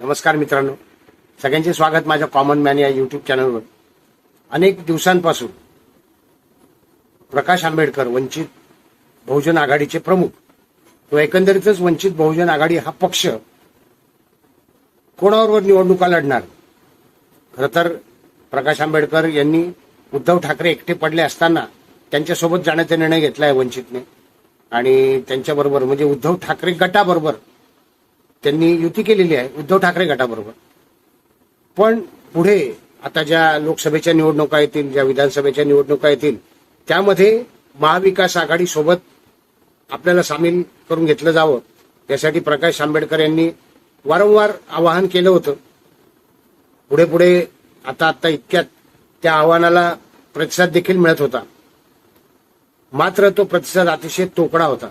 नमस्कार मित्रांनो. सगळ्यांचे स्वागत माझ्या कॉमन मॅन या युट्यूब चॅनलवर अनेक दिवसांपासून प्रकाश आंबेडकर वंचित बहुजन आघाडीचे प्रमुख. तो एकंदरीतच वंचित बहुजन आघाडी हा पक्ष कोणाबरोबर निवडणुका लढणार? खरं तर प्रकाश आंबेडकर यांनी उद्धव ठाकरे एकटे पडले असताना त्यांच्यासोबत जाण्याचा निर्णय घेतला आहे वंचितने. आणि त्यांच्याबरोबर म्हणजे उद्धव ठाकरे गटाबरोबर त्यांनी युती केलेली आहे उद्धव ठाकरे गटाबरोबर. पण पुढे आता ज्या लोकसभेच्या निवडणुका येतील ज्या विधानसभेच्या निवडणुका येतील त्यामध्ये महाविकास आघाडी सोबत आपल्याला सामील करून घेतलं जावं यासाठी प्रकाश आंबेडकर यांनी वारंवार आवाहन केलं होतं. पुढे पुढे आता आता इतक्यात त्या आव्हानाला प्रतिसाद देखील मिळत होता. मात्र तो प्रतिसाद अतिशय तोकडा होता.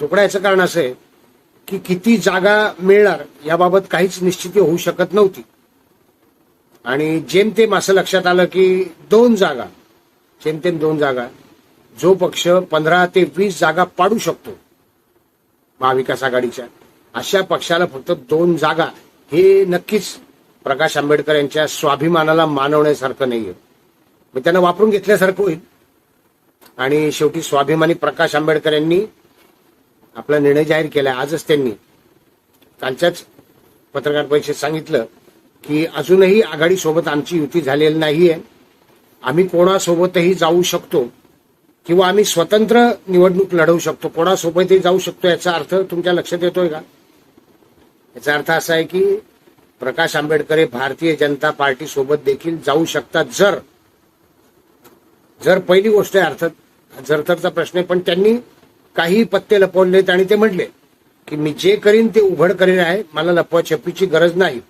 तोकडा याचं कारण असं आहे की किती जागा मिळणार याबाबत काहीच निश्चिती होऊ शकत नव्हती. आणि जेमतेम असं लक्षात आलं की दोन जागा जेमतेम दोन जागा जो पक्ष पंधरा ते वीस जागा पाडू शकतो महाविकास आघाडीच्या अशा पक्षाला फक्त दोन जागा हे नक्कीच प्रकाश आंबेडकर यांच्या स्वाभिमानाला मानवण्यासारखं नाहीये. मग त्यांना वापरून घेतल्यासारखं होईल. आणि शेवटी स्वाभिमानी प्रकाश आंबेडकर यांनी आपला निर्णय जाहीर केला आजच त्यांनी कालच्याच पत्रकार परिषदेत सांगितलं की अजूनही आघाडी सोबत आमची युती झालेली नाहीये. आम्ही कोणासोबतही जाऊ शकतो किंवा आम्ही स्वतंत्र निवडणूक लढवू शकतो. कोणासोबतही जाऊ शकतो याचा अर्थ तुमच्या लक्षात येतोय का? याचा अर्थ असा आहे की प्रकाश आंबेडकर हे भारतीय जनता पार्टी सोबत देखील जाऊ शकतात जर. जर पहिली गोष्ट आहे अर्थात जर तरचा प्रश्न आहे पण त्यांनी काही पत्ते लपवलेत आणि ते म्हटले की मी जे करीन ते उघड करीन आहे मला लपवाछपीची गरज नाही.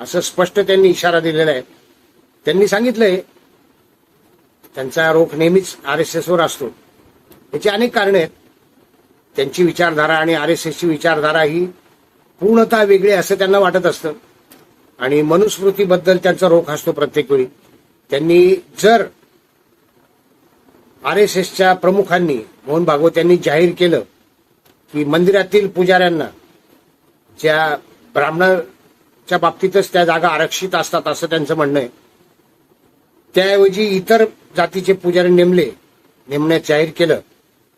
असं स्पष्ट त्यांनी इशारा दिलेला आहे. त्यांनी सांगितलंय त्यांचा रोख नेहमीच आर एस एसवर असतो. याची अनेक कारणं आहेत. त्यांची विचारधारा आणि आर एस एसची विचारधारा ही पूर्णतः वेगळी असं त्यांना वाटत असतं. आणि मनुस्मृतीबद्दल त्यांचा रोख असतो प्रत्येक वेळी. त्यांनी जर आर एस एसच्या प्रमुखांनी मोहन भागवत यांनी जाहीर केलं की मंदिरातील पुजाऱ्यांना ज्या ब्राह्मणाच्या बाबतीतच त्या जागा आरक्षित असतात असं त्यांचं म्हणणं आहे. त्याऐवजी इतर जातीचे पुजारी नेमले नेमण्यात जाहीर केलं.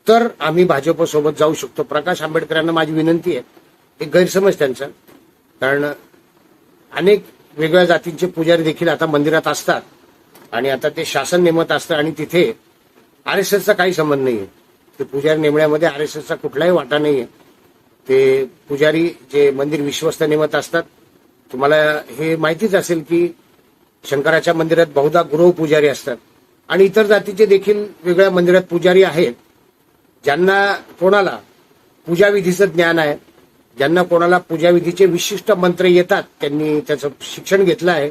तर आम्ही भाजपसोबत जाऊ शकतो. प्रकाश आंबेडकरांना माझी विनंती आहे. एक गैरसमज त्यांचा. कारण अनेक वेगळ्या जातींचे पुजारी देखील आता मंदिरात असतात. आणि आता ते शासन नेमत असतं आणि तिथे आर एस एसचा काही संबंध नाहीये. ते पुजारी नेमण्यामध्ये आर एस एसचा कुठलाही वाटा नाहीये. ते पुजारी जे मंदिर विश्वस्त नेमत असतात तुम्हाला हे माहितीच असेल की शंकराच्या मंदिरात बहुधा गुरव पुजारी असतात. आणि इतर जातीचे देखील वेगळ्या मंदिरात पुजारी आहेत. ज्यांना कोणाला पूजाविधीचं ज्ञान आहे ज्यांना कोणाला पूजाविधीचे विशिष्ट मंत्र येतात त्यांनी त्याचं शिक्षण घेतलं आहे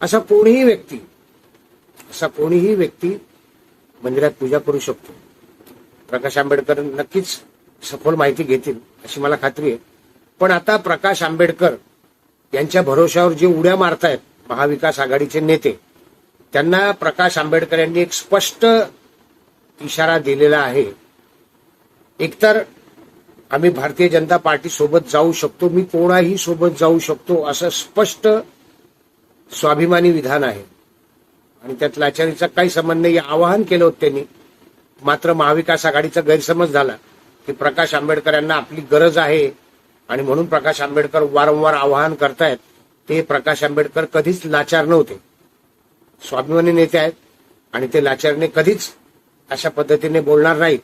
असा कोणीही व्यक्ती असा कोणीही व्यक्ती मंदिरात पूजा करू शकतो. प्रकाश आंबेडकर नक्कीच सखोल माहिती घेतील अशी मला खात्री आहे. पण आता प्रकाश आंबेडकर यांच्या भरोशावर जे उड्या मारतायत महाविकास आघाडीचे नेते त्यांना प्रकाश आंबेडकर यांनी एक स्पष्ट इशारा दिलेला आहे. एकतर आम्ही भारतीय जनता पार्टी सोबत जाऊ शकतो मी कोणाही सोबत जाऊ शकतो असं स्पष्ट स्वाभिमानी विधान आहे. आणि त्यात लाचारीचा काही संबंध नाही. आवाहन केलं होतं त्यांनी. मात्र महाविकास आघाडीचा गैरसमज झाला की प्रकाश आंबेडकर यांना आपली गरज आहे आणि म्हणून प्रकाश आंबेडकर वारंवार आवाहन करतायत. ते प्रकाश आंबेडकर कधीच लाचार नव्हते. स्वाभिमानी नेते आहेत आणि ते लाचारने कधीच अशा पद्धतीने बोलणार नाहीत.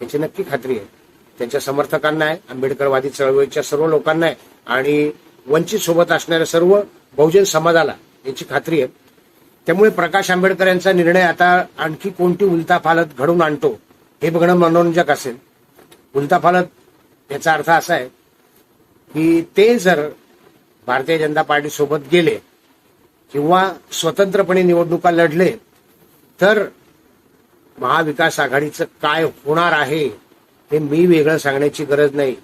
याची नक्की खात्री आहे. त्यांच्या समर्थकांना आहे आंबेडकरवादी चळवळीच्या सर्व लोकांना आहे आणि वंचित सोबत असणाऱ्या सर्व बहुजन समाजाला याची खात्री आहे. त्यामुळे प्रकाश आंबेडकर यांचा निर्णय आता आणखी कोणती उलताफालत घडून आणतो हे बघणं मनोरंजक असेल. उलताफालत याचा अर्थ असा आहे की ते जर भारतीय जनता पार्टीसोबत गेले किंवा स्वतंत्रपणे निवडणुका लढले तर महाविकास आघाडीचं काय होणार आहे हे मी वेगळं सांगण्याची गरज नाही.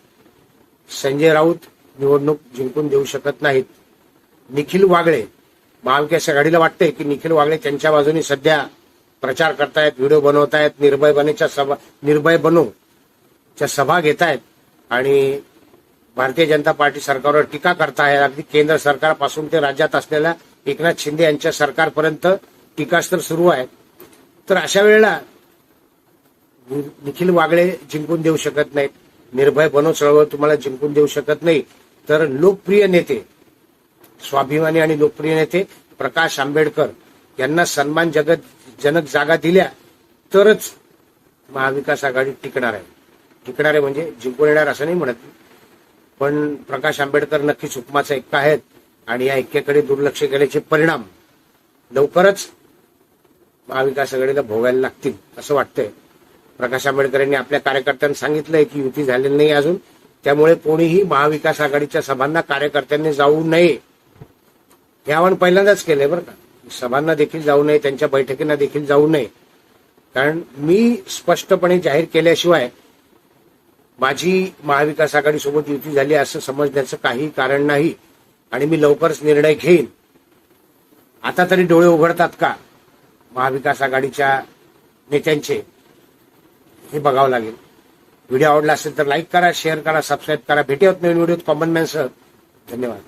संजय राऊत निवडणूक जिंकून देऊ शकत नाहीत. निखिल वागळे महाविकास आघाडीला वाटतंय की निखिल वागळे त्यांच्या बाजूने सध्या प्रचार करतायत व्हिडिओ बनवतायत निर्भय बनेच्या सभा निर्भय बनू च्या सभा घेतायत. आणि भारतीय जनता पार्टी सरकारवर टीका करताय अगदी केंद्र सरकारपासून ते राज्यात असलेल्या एकनाथ शिंदे यांच्या सरकारपर्यंत टीकास्त्र सुरू आहे. तर अशा वेळेला निखिल वागळे जिंकून देऊ शकत नाहीत. निर्भय बनो चळवळ तुम्हाला जिंकून देऊ शकत नाही. तर लोकप्रिय नेते स्वाभिमानी आणि लोकप्रिय नेते प्रकाश आंबेडकर यांना सन्मान जगत जनक जागा दिल्या तरच महाविकास आघाडी टिकणार आहे. टिकणार आहे म्हणजे जिंकून येणार असं नाही म्हणत. पण प्रकाश आंबेडकर नक्कीच उपमाचा एक आहेत आणि या ऐक्याकडे दुर्लक्ष केल्याचे परिणाम लवकरच महाविकास आघाडीला भोगायला लागतील असं वाटतंय. प्रकाश आंबेडकर यांनी आपल्या कार्यकर्त्यांना सांगितलंय की युती झालेली नाही अजून. त्यामुळे कोणीही महाविकास आघाडीच्या सभांना कार्यकर्त्यांनी जाऊ नये. हे आवाहन पहिल्यांदाच केलंय बरं का. सभांना देखील जाऊ नये त्यांच्या बैठकींना देखील जाऊ नये. कारण मी स्पष्टपणे जाहीर केल्याशिवाय माझी महाविकास आघाडीसोबत युती झाली असं समजण्याचं काही कारण नाही आणि मी लवकरच निर्णय घेईन. आता तरी डोळे उघडतात का महाविकास आघाडीच्या नेत्यांचे? हे बघावं लागेल. व्हिडिओ आवडला असेल तर लाईक करा शेअर करा सबस्क्राईब करा. भेटे होत नवीन व्हिडिओत. कॉमन मॅनसह धन्यवाद.